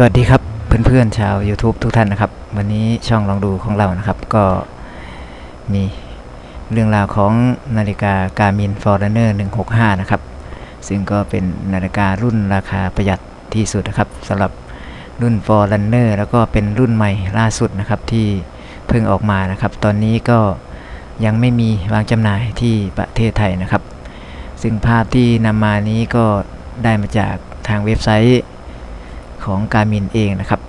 สวัสดีครับเพื่อนๆชาว YouTube ทุกท่านนะครับ วันนี้ช่องลองดูของเรานะครับ ก็มีเรื่องราวของนาฬิกา Garmin Forerunner 165 นะครับ ซึ่งก็เป็นนาฬิการุ่นราคาประหยัดที่สุดนะครับสำหรับรุ่น Forerunner แล้วก็เป็นรุ่นใหม่ล่าสุดนะครับที่เพิ่งออกมานะครับ ตอนนี้ก็ยังไม่มีวางจำหน่ายที่ประเทศไทยนะครับ ซึ่งภาพที่นำมานี้ก็ได้มาจากทางเว็บไซต์ ของ Garmin เองนะครับ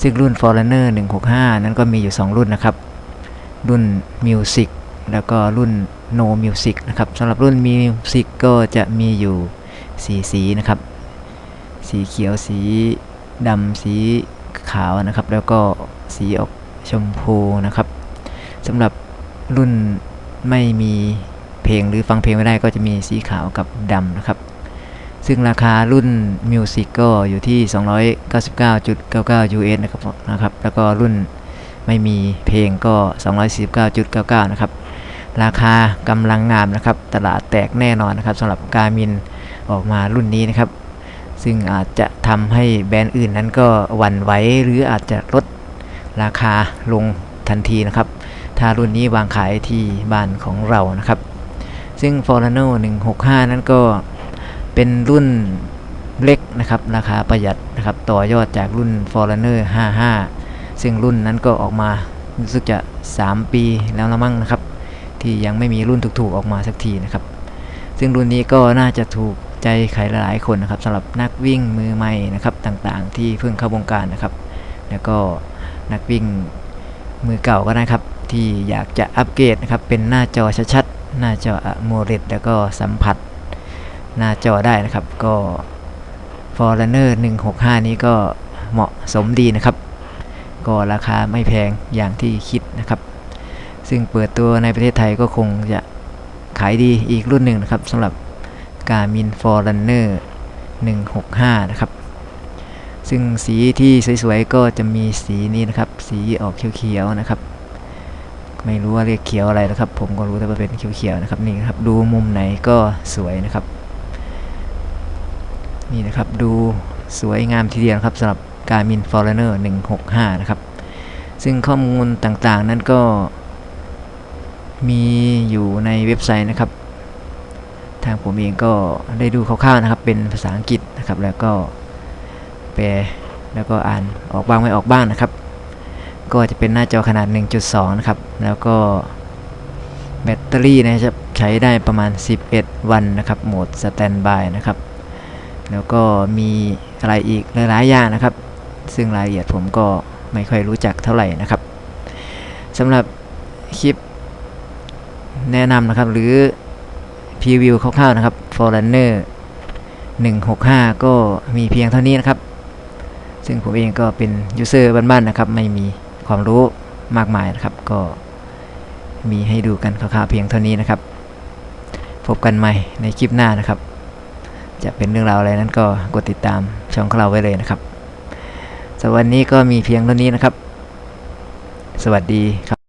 ซึ่งรุ่น Forerunner 165 นั้นก็มีอยู่ 2 รุ่นนะครับ รุ่น Music แล้วก็รุ่น No Music นะครับสำหรับรุ่น Music ก็จะมีอยู่ 4 สีนะครับ สีเขียวสีดำสีขาวนะครับ แล้วก็สีออกชมพูนะครับสำหรับรุ่นไม่มีเพลงหรือฟังเพลงไม่ได้ก็จะมีสีขาวกับดำนะครับ ซึ่งราคารุ่น Music ก็อยู่ที่ 299.99 US นะครับนะครับ แล้วก็รุ่นไม่มีเพลงก็ 249.99 นะครับ ราคากำลังงามนะครับ ตลาดแตกแน่นอนนะครับสำหรับ Garmin ออกมารุ่นนี้นะครับ ซึ่งอาจจะทำให้แบรนด์อื่นนั้นก็หวั่นไหวหรืออาจจะลดราคาลงทันทีนะครับ ถ้ารุ่นนี้วางขายที่บ้านของเรานะครับ ซึ่ง Forerunner 165 นั้นก็ เป็นรุ่นเล็กนะครับ ราคาประหยัดนะครับ ต่อยอดจากรุ่น Forerunner 55 ซึ่งรุ่นนั้นก็ออกมารู้สึกจะ 3 ปีแล้วละมั้งนะครับ ที่ยังไม่มีรุ่นถูกๆออกมาสักทีนะครับ ซึ่งรุ่นนี้ก็น่าจะถูกใจใครหลายๆคนนะครับสำหรับนักวิ่งมือใหม่นะครับต่างๆ ที่เพิ่งเข้าวงการนะครับ แล้วก็นักวิ่งมือเก่าก็นะครับ ที่อยากจะอัปเกรดนะครับเป็นหน้าจอชัดๆหน้าจออะโมเลดแล้วก็สัมผัส หน้าจอได้นะครับ ก็ Forerunner 165 นี้ก็เหมาะสมดีนะครับ ก็ราคาไม่แพงอย่างที่คิดนะครับ ซึ่งเปิดตัวในประเทศไทยก็คงจะขายดีอีกรุ่นหนึ่งนะครับสำหรับ Garmin Forerunner 165 นะครับ ซึ่งสีที่สวยๆ ก็จะมีสีนี้นะครับ สีออกเขียวๆนะครับ ไม่รู้ว่าเรียกเขียวอะไรนะครับ ผมก็รู้แต่ว่าเป็นเขียวๆนะครับนี่นะครับ ดูมุมไหนก็สวยนะครับ นี่นะครับดูสวยงามทีเดียวนะครับสำหรับ Garmin Forerunner 165 นะครับ ซึ่งข้อมูลต่างๆ นั้นก็มีอยู่ในเว็บไซต์นะครับ ทางผมเองก็ได้ดูคร่าวๆนะครับ เป็นภาษาอังกฤษนะครับ แล้วก็แปลแล้วก็อ่านออกบ้างไม่ออกบ้างนะครับ ก็จะเป็นหน้าจอขนาด 1.2 นะครับ แล้วก็แบตเตอรี่นะครับใช้ได้ประมาณ 11 วันนะครับ โหมดสแตนบายนะครับ แล้วก็มีอะไรอีกหลายๆอย่างนะครับ ซึ่งรายละเอียดผมก็ไม่ค่อยรู้จักเท่าไหร่นะครับสำหรับคลิปแนะนำนะครับ หรือพรีวิวคร่าวๆนะครับ Forerunner 165 ก็มีเพียงเท่านี้นะครับ ซึ่งผมเองก็เป็นยูเซอร์บ้านๆนะครับ ไม่มีความรู้มากมายนะครับ ก็มีให้ดูกันคร่าวๆเพียงเท่านี้นะครับ พบกันใหม่ในคลิปหน้านะครับ จะเป็นเรื่องราวอะไรนั้นก็กดติดตามช่องของเราไว้เลยนะครับสำหรับวันนี้ก็มีเพียงเท่านี้นะครับ สวัสดีครับ